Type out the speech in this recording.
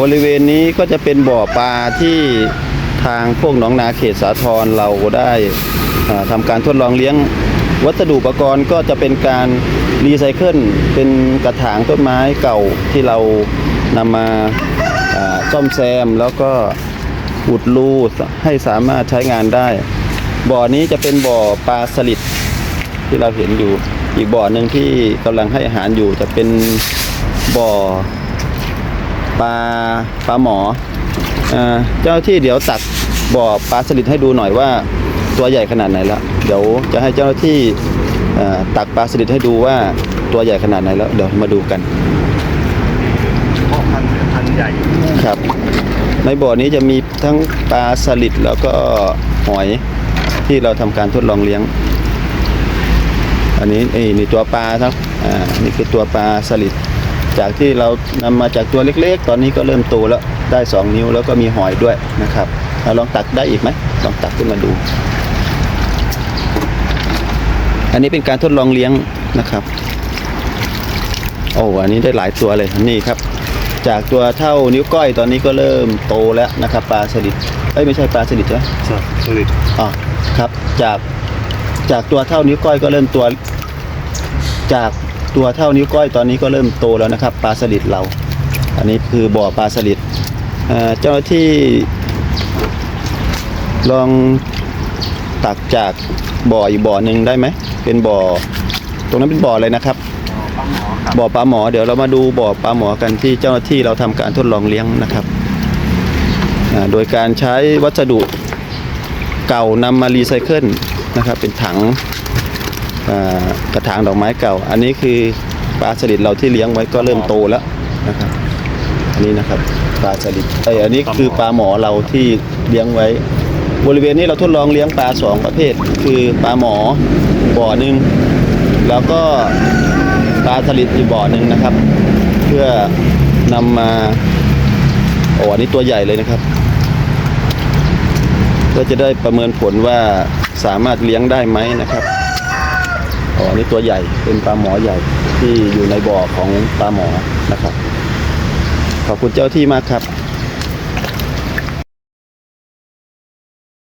บริเวณนี้ก็จะเป็นบ่อปลาที่ทางพวกหนองนาเขตสาทรเราได้ทำการทดลองเลี้ยง วัสดุอุปกรณ์ก็จะเป็นการรีไซเคิลเป็นกระถางต้นไม้เก่าที่เรานำมาอ่าซ่อมแซมแล้วก็อุดรูให้สามารถใช้งานได้ บ่อนี้จะเป็นบ่อปลาสลิดที่เราเห็นอยู่ อีกบ่อหนึ่งที่กำลังให้อาหารอยู่จะเป็นบ่อ ปลาปลาหมออ่าเจ้าหน้าที่เดี๋ยวตักบ่อปลาสลิดให้ดูหน่อยว่าตัวใหญ่ขนาดไหนแล้ว เดี๋ยวจะให้เจ้าหน้าที่อ่าตักปลาสลิดให้ดูว่าตัวใหญ่ขนาดไหนแล้ว เดี๋ยวมาดูกันพ่อพันธุ์พันธุ์ใหญ่ครับ ในบ่อนี้จะมีทั้งปลาสลิดแล้วก็หอยที่เราทำการทดลองเลี้ยง อันนี้เอ้ยนี่ตัวปลาครับอ่านี่คือตัวปลาสลิด จากที่เรานำมาจากตัวเล็กๆ ตอนนี้ก็เริ่มโตแล้วได้ 2 นิ้วแล้วก็มีหอยด้วยนะครับเราลองตักได้อีกไหมลองตักขึ้นมาดู อันนี้เป็นการทดลองเลี้ยงนะครับ โอ้อันนี้ได้หลายตัวเลยนี่ครับ จากตัวเท่านิ้วก้อยตอนนี้ก็เริ่มโตแล้วนะครับปลาสลิดเอ้ยไม่ใช่ปลาสลิดใช่ไหมสสลิดอ๋อครับจากจากตัวเท่านิ้วก้อยก็เริ่มตัวจาก ตัวเท่านิ้วก้อยตอนนี้ก็เริ่มโตแล้วนะครับปลาสลิดเรา อันนี้คือบ่อปลาสลิดเอ่อเจ้าหน้าที่ลองตักจากบ่ออีกบ่อหนึ่งได้ไหมเป็นบ่อ ตรงนั้นเป็นบ่ออะไรนะครับปลาหมอครับบ่อปลาหมอเดี๋ยวเรามาดูบ่อปลาหมอกันที่เจ้าหน้าที่เราทำการทดลองเลี้ยงนะครับอ่าโดยการใช้วัสดุเก่านำมารีไซเคิลนะครับเป็นถังอ่า กระถางดอกไม้เก่า อันนี้คือปลาสลิดเราที่เลี้ยงไว้ก็เริ่มโตแล้วนะครับอันนี้นะครับปลาสลิดไออันนี้คือปลาหมอเราที่เลี้ยงไว้ บริเวณนี้เราทดลองเลี้ยงปลาสองประเภท คือปลาหมอบ่อหนึ่งแล้วก็ปลาสลิดอีกบ่อหนึ่งนะครับ เพื่อนำมาโอ้อันนี้ตัวใหญ่เลยนะครับเพื่อจะได้ประเมินผลว่าสามารถเลี้ยงได้ไหมนะครับ อ๋ออันนี้ตัวใหญ่เป็นปลาหมอใหญ่ที่อยู่ในบ่อของปลาหมอนะครับ ขอบคุณเจ้าที่มากครับ